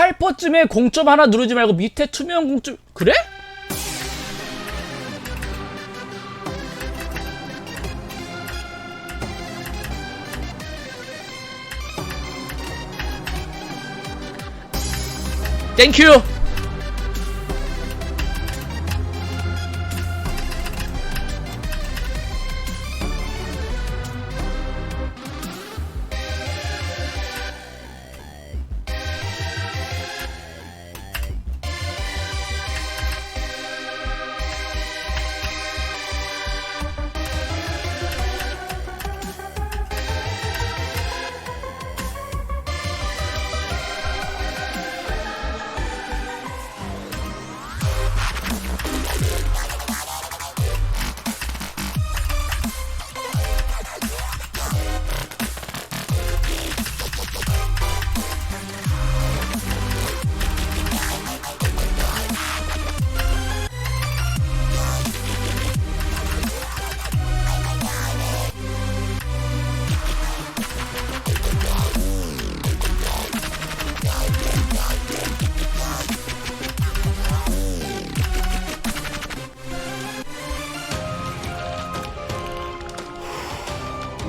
18%쯤에 공점 하나 누르지 말고 밑에 투명 공점 그래? 땡큐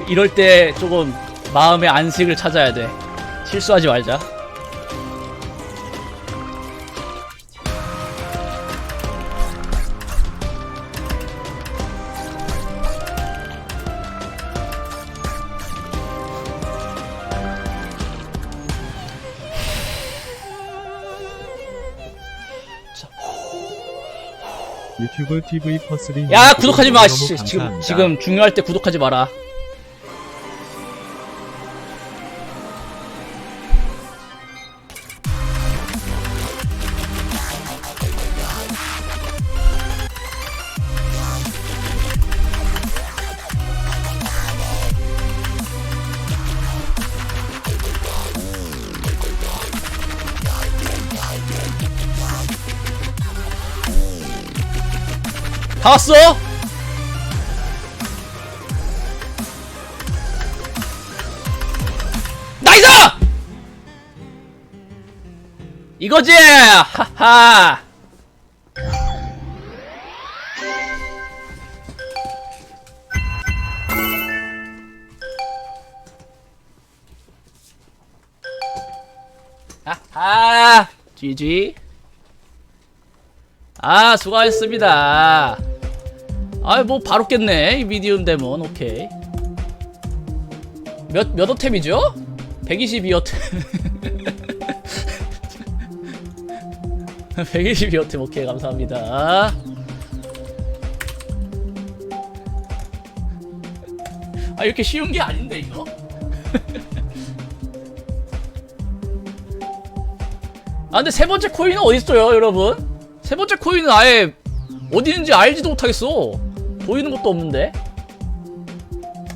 이럴 때 조금 마음의 안식을 찾아야 돼. 실수하지 말자. 유튜브 TV 퍼스리 야 구독하지 마 씨, 지금. 지금 중요할 때 구독하지 마라 다 왔어? 나이스! 이거지! 하하! 하하! GG. 아, 수고하셨습니다. 아, 뭐 바로 깼네. 이 미디움 데몬. 오케이. 몇, 몇 어템이죠? 122어템. 122어템. 오케이, 감사합니다. 아, 이렇게 쉬운 게 아닌데, 이거? 아, 근데 세 번째 코인은 어딨어요, 여러분? 세 번째 코인은 아예 어디 있는지 알지도 못하겠어. 보이는 것도 없는데.